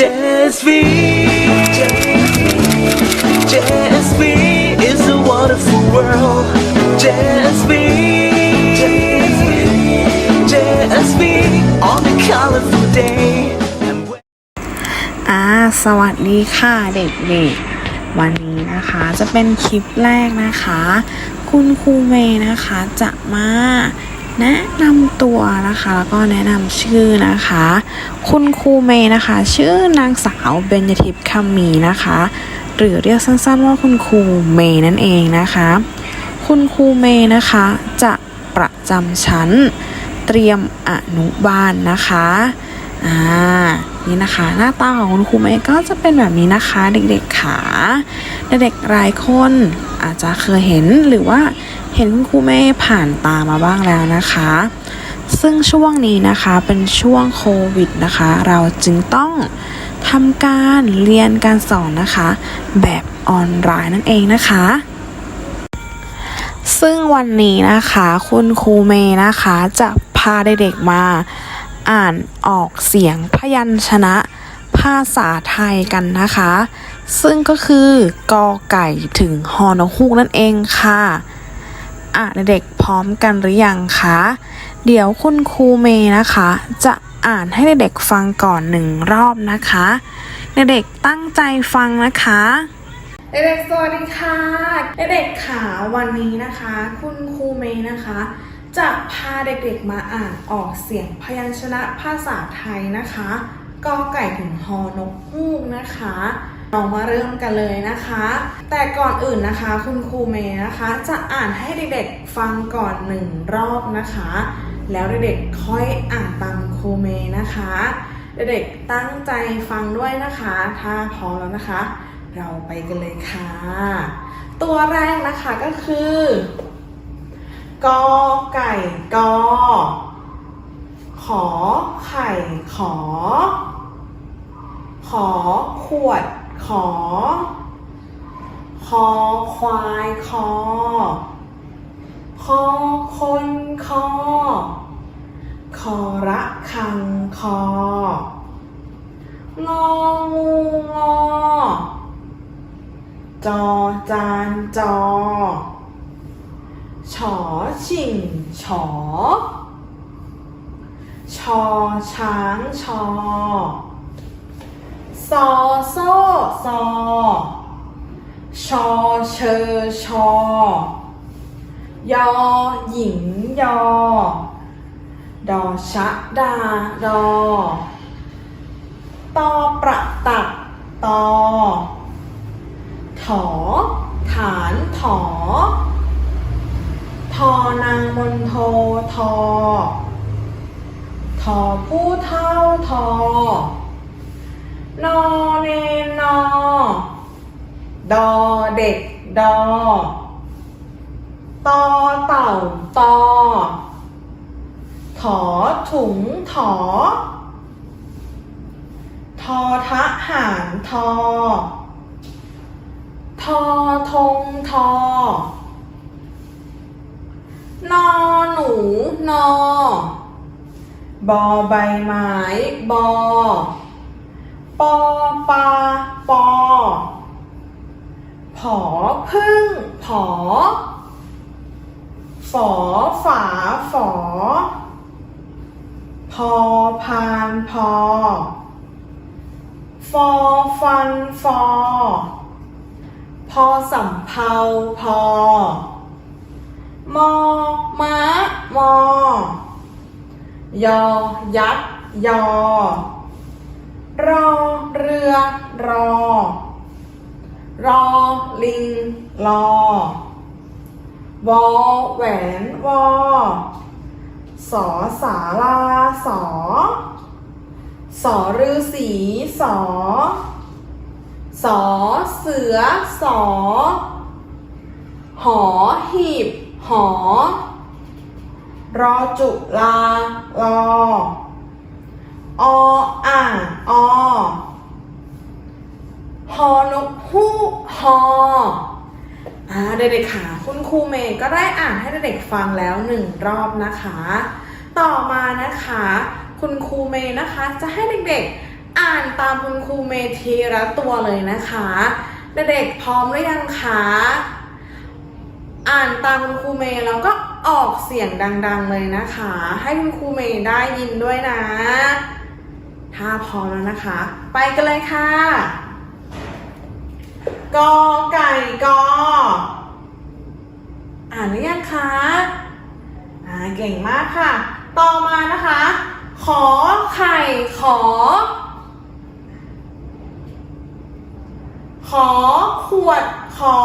JSV JSV is a wonderful world JSV JSV on a colorful day and when อ่าสวัสดีค่ะเด็กๆวันนี้นะคะจะเป็นคลิปแรกนะคะ คุณครูเมย์นะคะจะมา แนะนำตัวนะคะแล้วก็แนะนำชื่อนะคะ คุณครูเมย์นะคะ ชื่อนางสาวเบญทิพย์คำมีนะคะ หรือเรียกสั้นๆว่าคุณครูเมย์นั่นเองนะคะ คุณครูเมย์นะคะจะประจำชั้นเตรียมอนุบาลนะคะอ่า นี่นะคะ หน้าตาของคุณครูเมย์ก็จะเป็นแบบนี้นะคะ เด็กๆขาเด็กๆหลายคนอาจจะเคยเห็นหรือว่าเห็นคุณครูเมย์ผ่านตามาบ้างแล้วนะคะ ซึ่งช่วงนี้นะคะเป็นช่วงโควิดนะคะ เราจึงต้องทำการเรียนการสอนนะคะ แบบออนไลน์นั่นเองนะคะ ซึ่งวันนี้นะคะ คุณครูเมย์นะคะจะพาเด็กๆมา อ่านออกเสียงพยัญชนะภาษาไทยกันนะคะ ซึ่งก็คือกอไก่ถึงฮอนฮูกนั่นเองค่ะอะเด็กพร้อมกันหรือยังคะ เดี๋ยวคุณครูเมย์นะคะ จะอ่านให้เด็กฟังก่อนหนึ่งรอบนะคะเด็กตั้งใจฟังนะคะเด็กๆสวัสดีค่ะเด็กๆค่ะวันนี้นะคะ คุณครูเมย์นะคะ จะพาเด็กๆมาอ่านออกเสียงพยัญชนะภาษาไทยนะคะกอไก่ถึงฮอนกฮูกนะคะเรามาเริ่มกันเลยนะคะ แต่ก่อนอื่นนะคะคุณครูเมย์นะคะ จะอ่านให้เด็กๆฟังก่อนหนึ่งรอบนะคะ แล้วเด็กๆค่อยอ่านตามครูเมย์นะคะ เด็กๆตั้งใจฟังด้วยนะคะ ถ้าพร้อมแล้วนะคะ เราไปกันเลยค่ะ ตัวแรกนะคะก็คือ กอไก่กอ ขอไข่ขอ ขอขวดขอ คอควายคอ คอคนคอ คอระคังคององูงอจอจานจอ ฉอชิงฉอชอช้างชอ ซอโซซอ ชอเชอชอยอหญิงยอ ดอชะดาดอตอประตักตอ ถอ ฐานถอ อนางมนโททอทอผู้เท่าทอนอเนนอดอเด็กดอตอเต่าตอถอถุงถอทอทะหารทอทอทงทอ นอบอใบไม้บอปอปลาปอผอพึ่งผอฝอฝาฝอพอพานพอฟอฟันฟอพอสำเภาพอ มอม้ามอยอยักษ์ยอ รอเรือรอ รอลิงรอวอแหวนวอสอสาลาสอ สอฤาษีสอ สอเสือสอ หอหีบ หอ รอจุลารอออ่างอฮอนกฮูกฮออ่าเด็กๆค่ะคุณครูเมย์ก็ได้อ่านให้เด็กๆฟังแล้วหนึ่งรอบนะคะ ต่อมานะคะ คุณครูเมย์นะคะจะให้เด็กๆอ่านตามคุณครูเมย์ทีละตัวเลยนะคะ เด็กๆพร้อมหรือยังคะ อ่านตามคุณครูเมย์แล้วก็ออกเสียงดัง ๆ เลยนะคะ ให้คุณครูเมย์ได้ยินด้วยนะ ถ้าพร้อมแล้วนะคะ ไปกันเลยค่ะกอไก่กออ่านหรือยังคะอ่าเก่งมากค่ะ ต่อมานะคะ ขอไข่ขอ ขอขวดขอ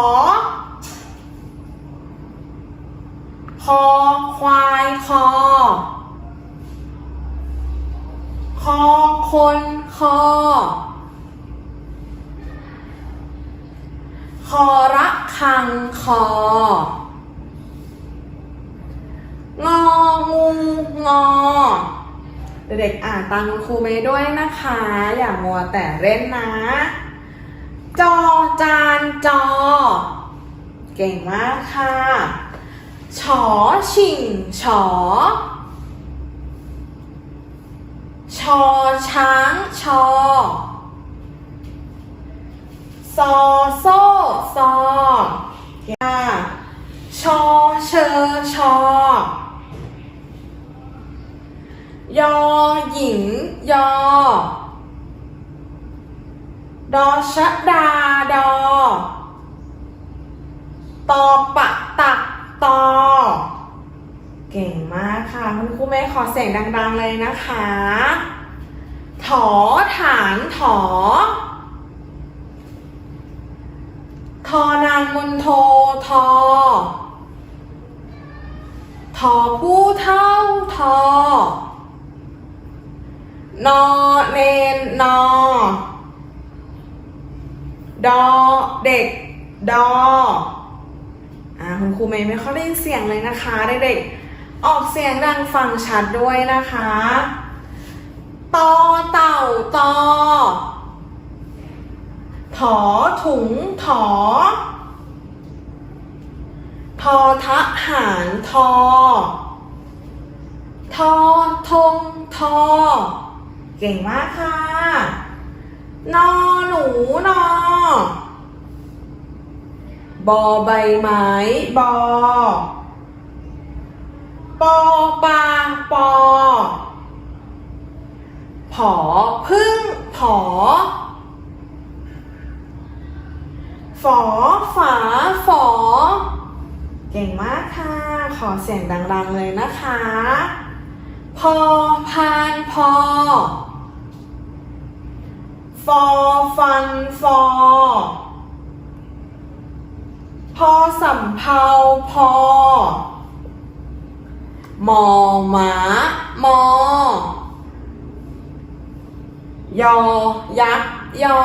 คอควายคอ คอคนคอ คอระคังคององูงอ เด็กๆอ่านตามครูเมย์ด้วยนะคะ อย่ามัวแต่เล่นนะ จอจานจอ เก่งมากค่ะ ฉอชิงฉอชอช้างชอซอโซ่ซอค่ะชอเชอชอยอหญิงยอ ดอชะดาดอตอปะตักตอ เก่งมาก ค่ะคุณครูแม่ขอเสียงดังๆเลยนะคะ ถอฐานถอ ทอนางมนโททอ ทอผู้เท่าทอนอเนนนอ ดอเด็ก ดอ อ่าคุณครูเมย์ไม่ค่อยได้ยินเสียงเลยนะคะเด็กๆ ออกเสียงดังฟังชัดด้วยนะคะตอเต่าตอถอถุงถอทอทะหารทอทอทงทอ เก่งมากค่ะ นอหนูนอบอใบไม้บอ ปอปลาปอผอพึ่งผอฝอฝาฝอ เก่งมากค่ะ ขอเสียงดังๆเลยนะคะ พอพานพอ ฟอฟันฟอ พอสำเภาพอ มอหมามอยอยักษ์ยอ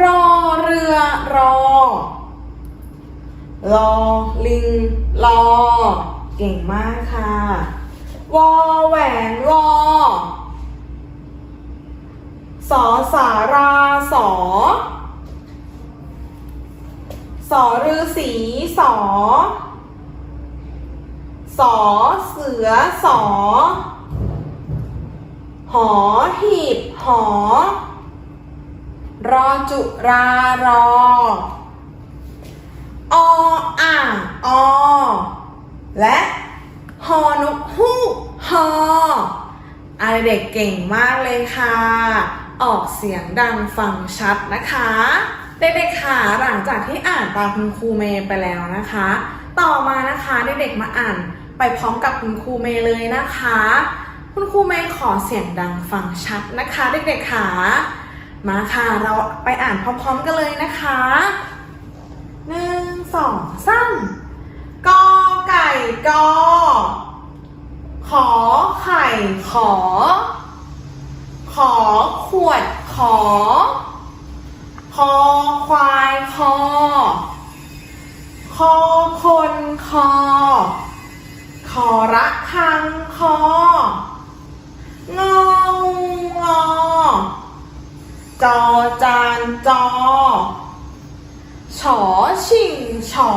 รอเรือรอ รอลิงรอ เก่งมากค่ะ วอแหวนวอสอสาราสอ สอฤาษีสอ สอเสือสอ หอหีบหอ รอจุรารอ ออ่างอ และฮอนุฮูกฮออะไรเด็กเก่งมากเลยค่ะ ออกเสียงดังฟังชัดนะคะ เด็กๆค่ะหลังจากที่อ่านตามคุณครูเมย์ไปแล้วนะคะ ต่อมานะคะเด็กๆมาอ่าน ไปพร้อมกับคุณครูเมย์เลยนะคะ คุณครูเมย์ขอเสียงดังฟังชัดนะคะเด็กๆค่ะมาค่ะเราไปอ่านพร้อมๆกันเลยนะคะหนึ่งสองสามกอไก่กอขอไข่ขอ ขอขวดขอ คอควายคอ คอคนคอ ขอระคังคององอจอจานจอฉอชิงฉอ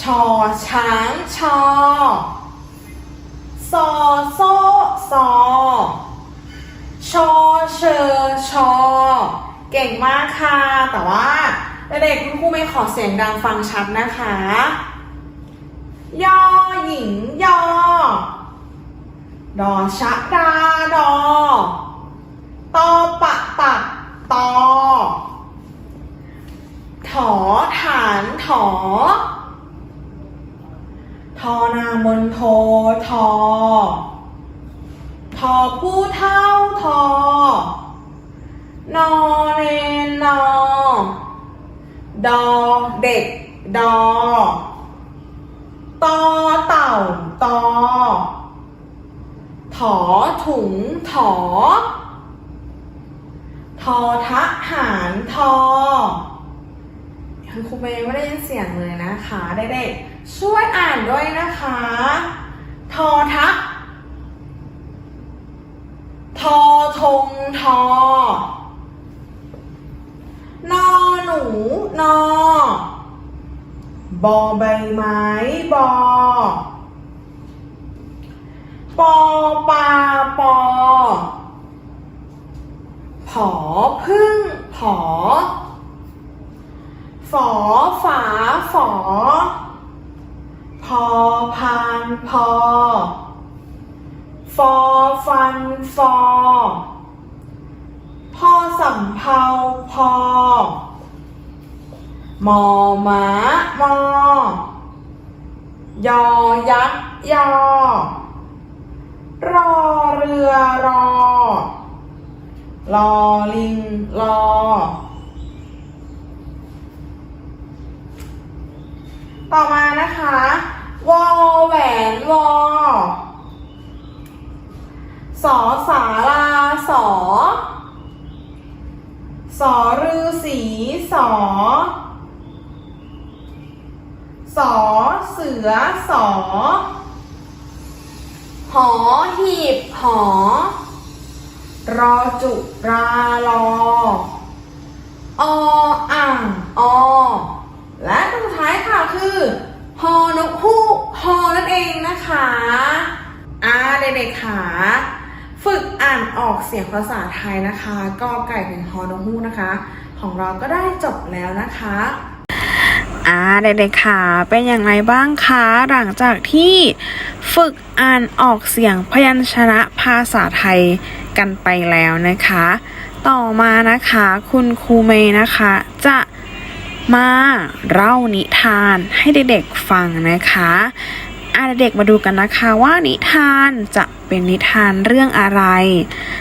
ชอช้างชอซอโซซอชอเชอชอ เก่งมากค่ะ แต่ว่าเด็กๆคุณครูไม่ขอเสียงดังฟังชัดนะคะ ยอหญิงยอ ดอชะดาดอ ตอปะตักตอ ถอฐานถอ ทอนามนโททอ ทอผู้เท่าทอ นอเนนนอ ดอเด็ก ดอ ตอเต่าตอถอถุงถอ ทอทะหารทอคุณครูเมย์ไม่ได้ยินเสียงเลยนะคะเด็กๆช่วยอ่านด้วยนะคะ ทอทะทอทงทอนอหนูนอ บอใบไม้บอปอปลาปอผอพึ่งผอฝอฝาฝอพอพานพอฟอฟันฟอพอสำเพาพอ มอมามอยอยักษ์ยอ รอเรือรอ รอลิงรอ ต่อมานะคะวอแหวนวอสอสาราสอ สอรือสีสอ สอเสือสอ หอหีบหอ รอจุรารอ ออ่างอ และตัวสุดท้ายค่ะคือฮอนกฮูกฮอนั่นเองนะคะอ่าเด็กๆค่ะฝึกอ่านออกเสียงภาษาไทยนะคะกอไก่ถึงฮอนกฮูกนะคะ ของเราก็ได้จบแล้วนะคะ เด็กๆค่ะเป็นอย่างไรบ้างคะหลังจากที่ฝึกอ่านออกเสียงพยัญชนะภาษาไทยกันไปแล้วนะคะ ต่อมานะคะคุณครูเมย์นะคะ จะมาเล่านิทานให้เด็กๆฟังนะคะอาเด็กๆมาดูกันนะคะว่านิทานจะเป็นนิทานเรื่องอะไร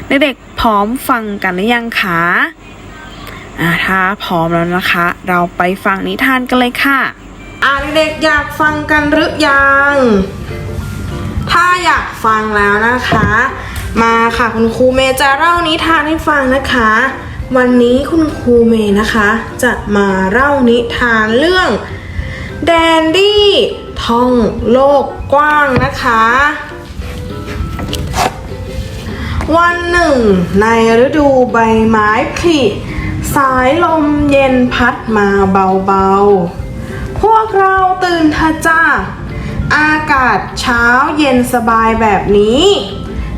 เด็กๆพร้อมฟังกันหรือยังคะ อ่าถ้าพร้อมแล้วนะคะ เราไปฟังนิทานกันเลยค่ะ อ่าเด็กๆอยากฟังกันหรือยัง ถ้าอยากฟังแล้วนะคะ มาค่ะคุณครูเมย์จะเล่านิทานให้ฟังนะคะ วันนี้คุณครูเมย์นะคะ จะมาเล่านิทานเรื่องแดนดี้ท่องโลกกว้างนะคะ วันหนึ่งในฤดูใบไม้ผลิ สายลมเย็นพัดมาเบาๆ พวกเราตื่นเถอะจ้า อากาศเช้าเย็นสบายแบบนี้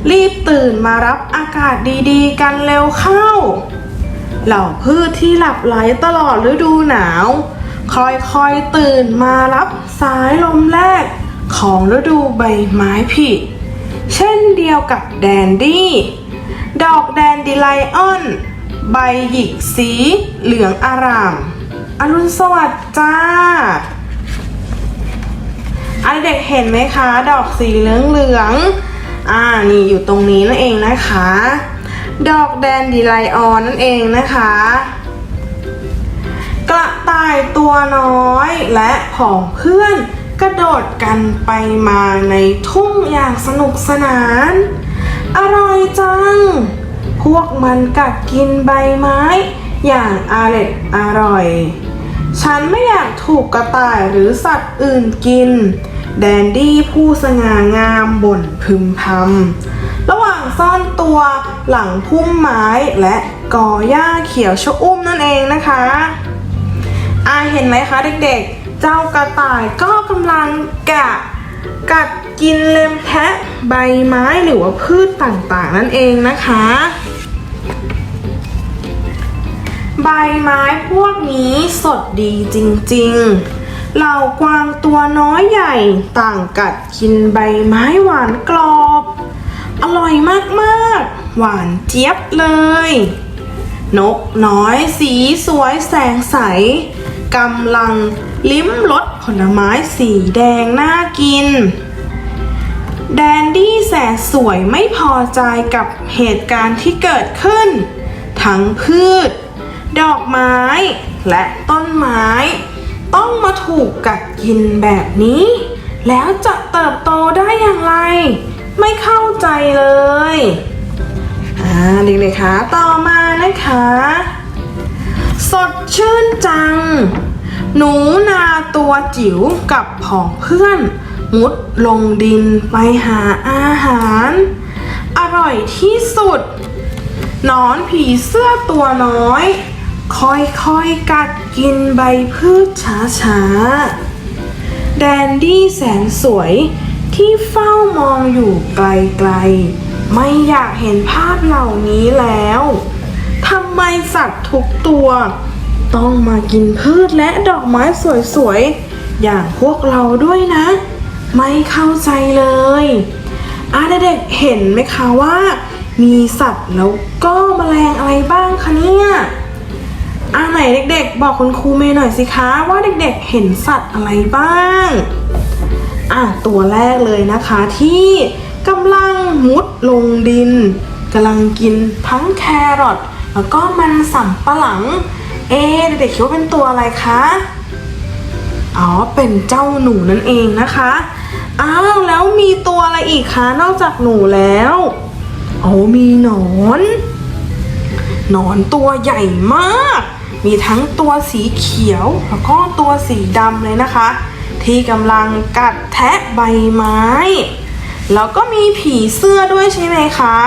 รีบตื่นมารับอากาศดีๆ กันเร็วเข้า เหล่าพืชที่หลับไหลตลอดฤดูหนาว ค่อยๆตื่นมารับสายลมแรก ของฤดูใบไม้ผลิเช่นเดียวกับแดนดี้ ดอกแดนดิไลออน ใบหยิกสีเหลืองอาราม อรุณสวัสดิ์จ้าอันเด็กเห็นไหมคะ ดอกสีเหลืองเหลืองอ่านี่อยู่ตรงนี้นั่นเองนะคะ ดอกแดนดิไลออนนั่นเองนะคะ กระต่ายตัวน้อยและผองเพื่อนกระโดดกันไปมาในทุ่งอย่างสนุกสนาน อร่อยจัง พวกมันกัดกินใบไม้ อย่างอาเล็ดอร่อย ฉันไม่อยากถูกกระต่ายหรือสัตว์อื่นกิน แดนดี้ผู้สง่างามบ่นพึมพำระหว่างซ่อนตัวหลังพุ่มไม้และกอหญ้าเขียวชอุ่มนั่นเองนะคะอาเห็นไหมคะเด็กๆ เจ้ากระต่ายก็กำลังกะกัดกินเล็มแทะใบไม้หรือว่าพืชต่างๆ นั่นเองนะคะ ใบไม้พวกนี้สดดีจริงๆ เหล่ากวางตัวน้อยใหญ่ต่างกัดกินใบไม้หวานกรอบ อร่อยมากๆ หวานเจี๊ยบเลย นกน้อยสีสวยแสงใสกำลังลิ้มรสผลไม้สีแดงน่ากิน แดนดี้แสนสวยไม่พอใจกับเหตุการณ์ที่เกิดขึ้น ทั้งพืช ดอกไม้ และต้นไม้ ต้องมาถูกกัดกินแบบนี้ แล้วจะเติบโตได้อย่างไร ไม่เข้าใจเลยอ่าเด็กๆคะต่อมานะคะ สดชื่นจัง หนูนาตัวจิ๋วกับผองเพื่อน มุดลงดินไปหาอาหาร อร่อยที่สุดนอนผีเสื้อตัวน้อย ค่อยๆ กัดกินใบพืชช้าๆ แดนดี้แสนสวยที่เฝ้ามองอยู่ไกลๆ ไม่อยากเห็นภาพเหล่านี้แล้วทำไมสัตว์ทุกตัว ต้องมากินพืชและดอกไม้สวยๆ อย่างพวกเราด้วยนะ ไม่เข้าใจเลยอาเด็กๆเห็นไหมคะว่า มีสัตว์แล้วก็แมลงอะไรบ้างคะเนี่ย อ่าไหนเด็ก ๆ บอกคุณครูเมย์หน่อยสิคะว่าเด็กๆเห็นสัตว์อะไรบ้างอะตัวแรกเลยนะคะที่กำลังมุดลงดินกำลังกินทั้งแครอทแล้วก็มันสำปะหลัง เอ๊เด็กๆคิดว่าเป็นตัวอะไรคะอ๋อเป็นเจ้าหนูนั่นเองนะคะอ้าวแล้วมีตัวอะไรอีกคะนอกจากหนูแล้วโอ้มีหนอน หนอนตัวใหญ่มาก มีทั้งตัวสีเขียวแล้วก็ตัวสีดำเลยนะคะ ที่กำลังกัดแทะใบไม้ แล้วก็มีผีเสื้อด้วยใช่ไหมคะ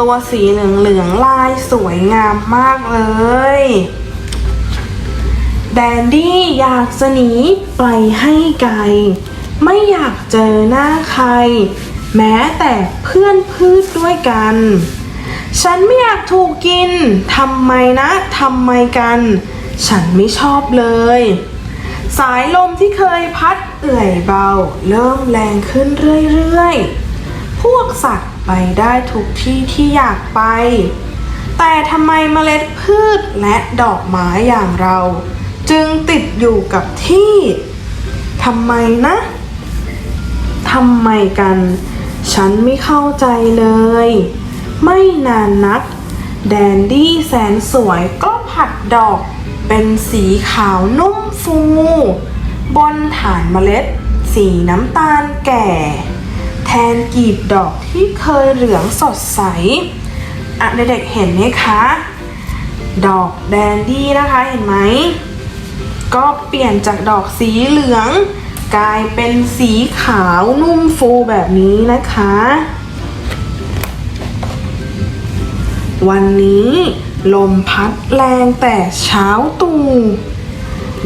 ตัวสีเหลืองๆลายสวยงามมากเลยแดนดี้อยากจะหนีไปให้ไกล ไม่อยากเจอหน้าใคร แม้แต่เพื่อนพืชด้วยกัน ฉันไม่อยากถูกกิน ทำไมนะทำไมกัน ฉันไม่ชอบเลย สายลมที่เคยพัดเอื่อยเบา เริ่มแรงขึ้นเรื่อยๆ พวกสัตว์ไปได้ทุกที่ที่อยากไป แต่ทำไมเมล็ดพืชและดอกไม้อย่างเรา จึงติดอยู่กับที่ ทำไมนะทำไมกัน ฉันไม่เข้าใจเลย ไม่นานนัก แดนดี้แสนสวยก็ผัดดอก เป็นสีขาวนุ่มฟูบนฐานเมล็ด สีน้ำตาลแก่ แทนกลีบดอกที่เคยเหลืองสดใสอะเด็กๆเห็นไหมคะ ดอกแดนดี้นะคะเห็นไหม ก็เปลี่ยนจากดอกสีเหลือง กลายเป็นสีขาวนุ่มฟูแบบนี้นะคะ วันนี้ลมพัดแรงแต่เช้าตู่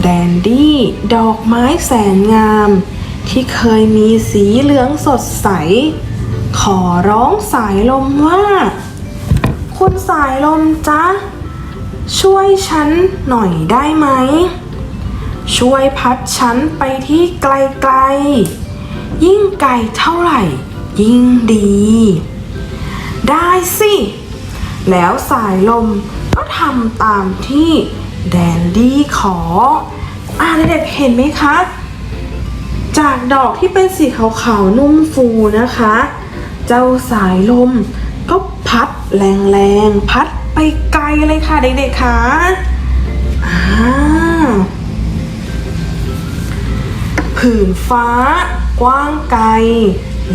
แดนดี้ดอกไม้แสนงาม ที่เคยมีสีเหลืองสดใส ขอร้องสายลมว่า คุณสายลมจ๊ะ ช่วยฉันหน่อยได้ไหม ช่วยพัดฉันไปที่ไกลๆ ยิ่งไกลเท่าไหร่ ยิ่งดี ได้สิ แล้วสายลมก็ทำตามที่แดนดี้ขอ อ่าเด็กๆเห็นไหมคะ จากดอกที่เป็นสีขาวๆนุ่มฟูนะคะ เจ้าสายลมก็พัดแรงๆ พัดไปไกลเลยค่ะเด็กๆค่ะอ่าผืนฟ้ากว้างไกล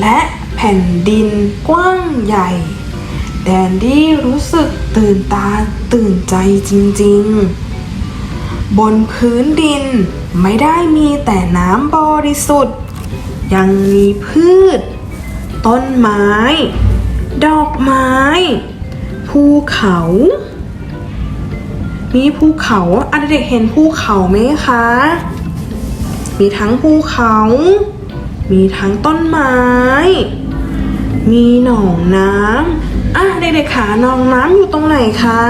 และแผ่นดินกว้างใหญ่ แดนดี้รู้สึกตื่นตาตื่นใจจริงๆ บนพื้นดินไม่ได้มีแต่น้ำบริสุทธิ์ ยังมีพืช ต้นไม้ ดอกไม้ ภูเขา มีภูเขาอะเด็กๆเห็นภูเขาไหมคะ มีทั้งภูเขา มีทั้งต้นไม้ มีหนองน้ำ เด็กๆขาหนองน้ำอยู่ตรงไหนคะ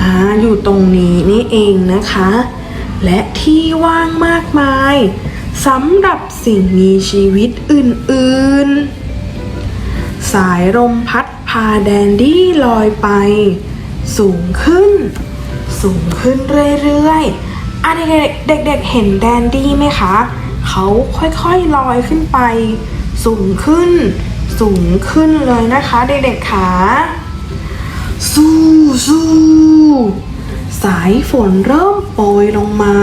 อ่าอยู่ตรงนี้นี่เองนะคะ และที่ว่างมากมายสำหรับสิ่งมีชีวิตอื่นๆ สายลมพัดพาแดนดี้ลอยไป สูงขึ้น สูงขึ้นเรื่อยๆอะเด็กๆเด็กๆเห็นแดนดี้ไหมคะ เขาค่อยๆลอยขึ้นไป สูงขึ้น สูงขึ้นเลยนะคะเด็กๆขาสู้สู้สายฝนเริ่มโปรยลงมา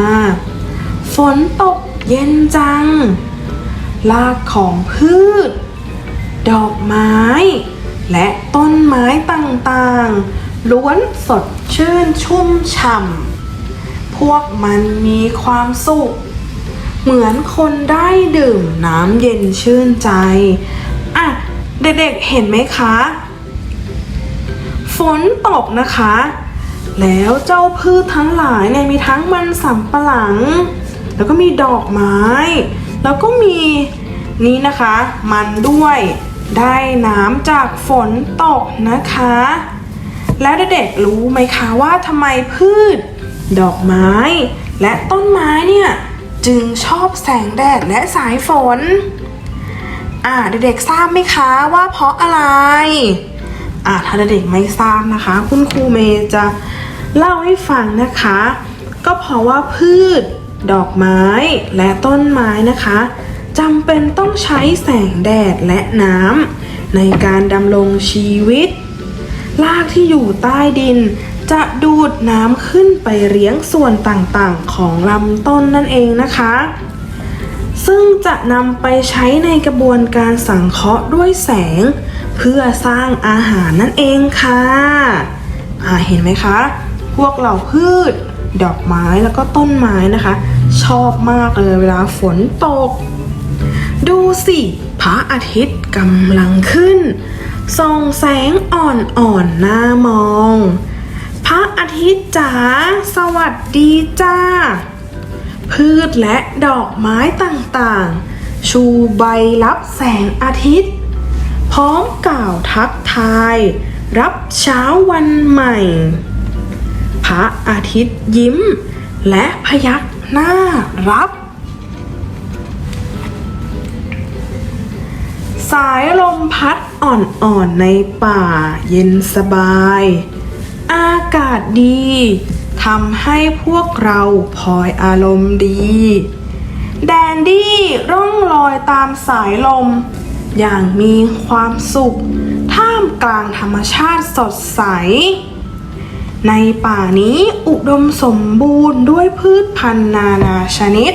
ฝนตกเย็นจังรากของพืช ดอกไม้ และต้นไม้ต่างๆ ล้วนสดชื่นชุ่มฉ่ำ พวกมันมีความสุข เหมือนคนได้ดื่มน้ำเย็นชื่นใจ อะ เด็กๆเห็นไหมคะ ฝนตกนะคะ แล้วเจ้าพืชทั้งหลายเนี่ยมีทั้งมันสำปะหลัง แล้วก็มีดอกไม้ แล้วก็มีนี้นะคะ มันด้วยได้น้ำจากฝนตกนะคะ แล้วเด็กๆรู้ไหมคะว่าทำไมพืช ดอกไม้ และต้นไม้เนี่ย จึงชอบแสงแดดและสายฝน อ่าเด็กๆทราบไหมคะว่าเพราะอะไรอ่าถ้าเด็กๆไม่ทราบนะคะ คุณครูเมย์จะเล่าให้ฟังนะคะ ก็เพราะว่าพืช ดอกไม้และต้นไม้นะคะจำเป็นต้องใช้แสงแดดและน้ำในการดำรงชีวิตรากที่อยู่ใต้ดิน จะดูดน้ำขึ้นไปเลี้ยงส่วนต่างๆ ของลำต้นนั่นเองนะคะ ซึ่งจะนำไปใช้ในกระบวนการสังเคราะห์ด้วยแสง เพื่อสร้างอาหารนั่นเองค่ะอ่าเห็นไหมคะ พวกเหล่าพืช ดอกไม้แล้วก็ต้นไม้นะคะ ชอบมากเลยเวลาฝนตก ดูสิพระอาทิตย์กำลังขึ้นส่องแสงอ่อนๆหน้ามอง พระอาทิตย์จ๋าสวัสดีจ้า พืชและดอกไม้ต่างๆ ชูใบรับแสงอาทิตย์ พร้อมกล่าวทักทาย รับเช้าวันใหม่ พระอาทิตย์ยิ้ม และพยักหน้ารับ สายลมพัดอ่อนๆในป่าเย็นสบาย อากาศดี ทำให้พวกเราพลอยอารมณ์ดี แดนดี้ร่องลอยตามสายลม อย่างมีความสุข ท่ามกลางธรรมชาติสดใส ในป่านี้อุดมสมบูรณ์ด้วยพืชพันธุ์นานาชนิด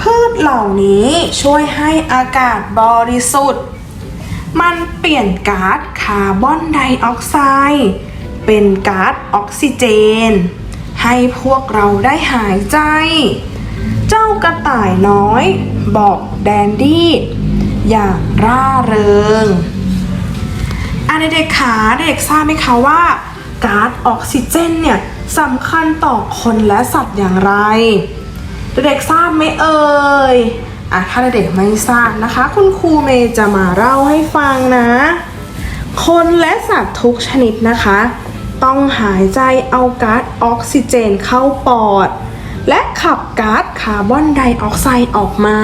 พืชเหล่านี้ช่วยให้อากาศบริสุทธิ์ มันเปลี่ยนก๊าซคาร์บอนไดออกไซด์ เป็นก๊าซออกซิเจน ให้พวกเราได้หายใจ เจ้ากระต่ายน้อย บอกแดนดี้อย่างร่าเริงอันเด็กๆขาเด็กทราบไหมคะว่าก๊าซออกซิเจนเนี่ยสำคัญต่อคนและสัตว์อย่างไร เด็กๆทราบไหมเอ่ยอะถ้าเด็กๆไม่ทราบนะคะ คุณครูเมย์จะมาเล่าให้ฟังนะ คนและสัตว์ทุกชนิดนะคะ ต้องหายใจเอาก๊าซออกซิเจนเข้าปอด และขับก๊าซคาร์บอนไดออกไซด์ออกมา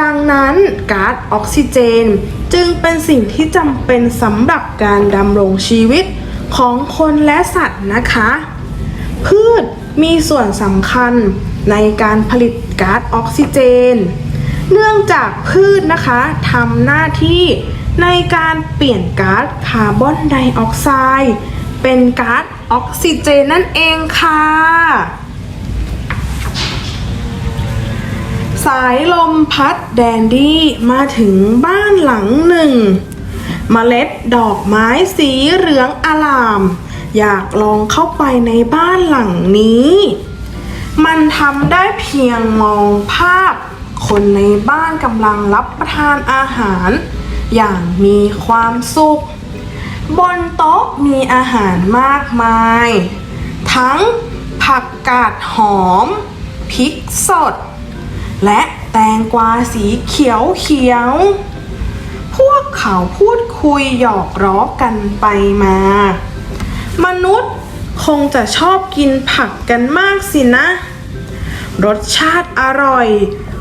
ดังนั้นก๊าซออกซิเจนจึงเป็นสิ่งที่จำเป็นสำหรับการดำรงชีวิตของคนและสัตว์นะคะ พืชมีส่วนสำคัญในการผลิตก๊าซออกซิเจน เนื่องจากพืชนะคะทำหน้าที่ในการเปลี่ยนก๊าซคาร์บอนไดออกไซด์ เป็นก๊าซออกซิเจนนั่นเองค่ะ สายลมพัดแดนดี้มาถึงบ้านหลังหนึ่งเมล็ดดอกไม้สีเหลืองอลาม อยากลองเข้าไปในบ้านหลังนี้ มันทำได้เพียงมองภาพ คนในบ้านกำลังรับประทานอาหาร อย่างมีความสุข บนโต๊ะมีอาหารมากมาย ทั้งผักกาดหอมพริกสด และแตงกวาสีเขียวเขียวๆพวกเขาพูดคุยหยอกล้อกันไปมา มนุษย์คงจะชอบกินผักกันมากสินะ รสชาติอร่อย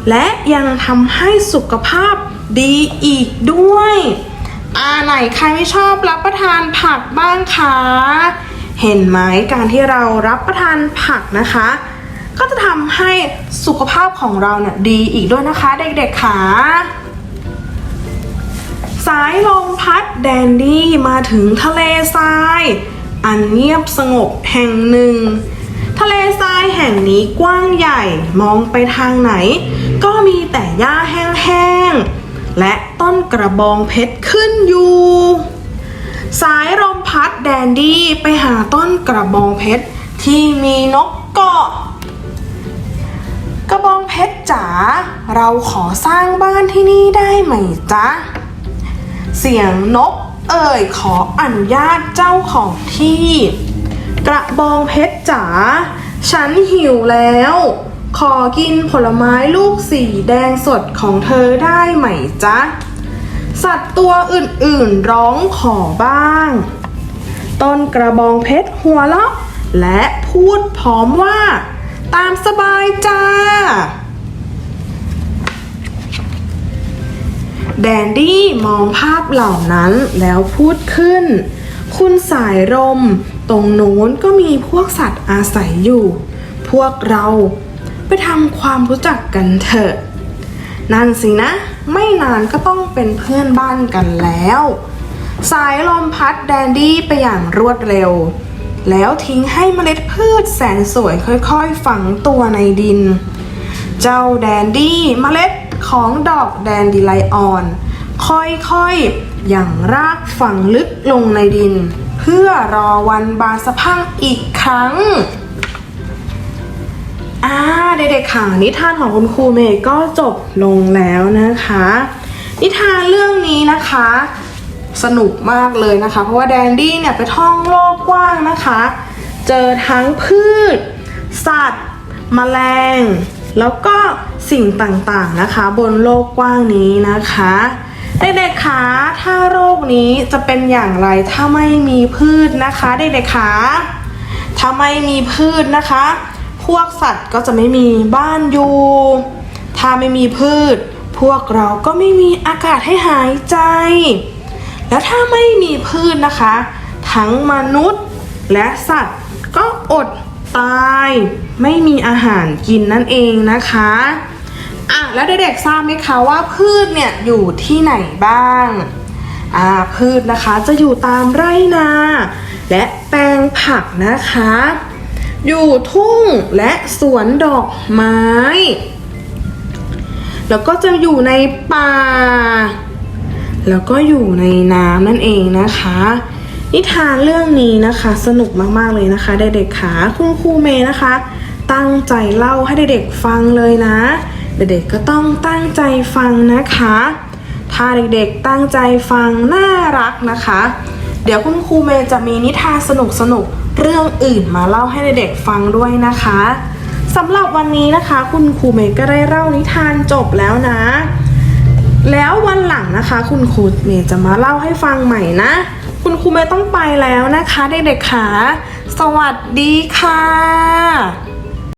และยังทำให้สุขภาพดีอีกด้วย อ่าไหนใครไม่ชอบรับประทานผักบ้างคะ เห็นไหมการที่เรารับประทานผักนะคะ ก็จะทำให้สุขภาพของเราเนี่ยดีอีกด้วยนะคะเด็กๆค่ะสายลมพัดแดนดี้มาถึงทะเลทราย อันเงียบสงบแห่งหนึ่ง ทะเลทรายแห่งนี้กว้างใหญ่มองไปทางไหน ก็มีแต่หญ้าแห้งๆ และต้นกระบองเพชรขึ้นอยู่ สายลมพัดแดนดี้ไปหาต้นกระบองเพชรที่มีนกเกาะ กระบองเพชรจ๋าเราขอสร้างบ้านที่นี่ได้ไหมจ๊ะ เสียงนกเอ่ยขออนุญาตเจ้าของที่ กระบองเพชรจ๋าฉันหิวแล้ว ขอกินผลไม้ลูกสีแดงสดของเธอได้ไหมจ๊ะ สัตว์ตัวอื่นๆร้องขอบ้าง ต้นกระบองเพชรหัวเราะและพูดพร้อมว่า ตามสบายจ้า แดนดี้มองภาพเหล่านั้นแล้วพูดขึ้น คุณสายลมตรงโน้นก็มีพวกสัตว์อาศัยอยู่ พวกเรา ไปทำความรู้จักกันเถอะ นั่นสินะ ไม่นานก็ต้องเป็นเพื่อนบ้านกันแล้ว สายลมพัดแดนดี้ไปอย่างรวดเร็ว แล้วทิ้งให้เมล็ดพืชแสนสวยค่อยๆ ฝังตัวในดิน เจ้าแดนดี้เมล็ดของดอกแดนดิไลออน ค่อยๆ อย่างรากฝังลึกลงในดิน เพื่อรอวันบานสะพังอีกครั้ง อ่าเด็กๆค่ะนิทานของคุณครูเมย์ก็จบลงแล้วนะคะ นิทานเรื่องนี้นะคะ สนุกมากเลยนะคะ เพราะว่าแดนดี้เนี่ยไปท่องโลกกว้างนะคะ เจอทั้งพืช สัตว์แมลง แล้วก็สิ่งต่างๆนะคะ บนโลกกว้างนี้นะคะเด็กๆคะถ้าโรคนี้จะเป็นอย่างไรถ้าไม่มีพืชนะคะเด็กๆคะถ้าไม่มีพืชนะคะ พวกสัตว์ก็จะไม่มีบ้านอยู่ ถ้าไม่มีพืช พวกเราก็ไม่มีอากาศให้หายใจ แล้วถ้าไม่มีพืชนะคะ ทั้งมนุษย์และสัตว์ก็อดตาย ไม่มีอาหารกินนั่นเองนะคะอะแล้วเด็กๆทราบไหมคะว่าพืชเนี่ยอยู่ที่ไหนบ้างอ่าพืชนะคะจะอยู่ตามไร่นา และแปลงผักนะคะ อยู่ทุ่งและสวนดอกไม้ แล้วก็จะอยู่ในป่า แล้วก็อยู่ในน้ำนั่นเองนะคะ นิทานเรื่องนี้นะคะ สนุกมากๆเลยนะคะเด็กๆค่ะคุณครูเมย์นะคะ ตั้งใจเล่าให้เด็กๆฟังเลยนะ เด็กๆก็ต้องตั้งใจฟังนะคะ ถ้าเด็กๆตั้งใจฟังน่ารักนะคะ เดี๋ยวคุณครูเมย์จะมีนิทานสนุกๆ เรื่องอื่นมาเล่าให้เด็กๆฟังด้วยนะคะสำหรับวันนี้นะคะ คุณครูเมย์ก็ได้เล่านิทานจบแล้วนะ แล้ววันหลังนะคะ คุณครูเมย์จะมาเล่าให้ฟังใหม่นะ คุณครูเมย์ต้องไปแล้วนะคะเด็กๆค่ะสวัสดีค่ะ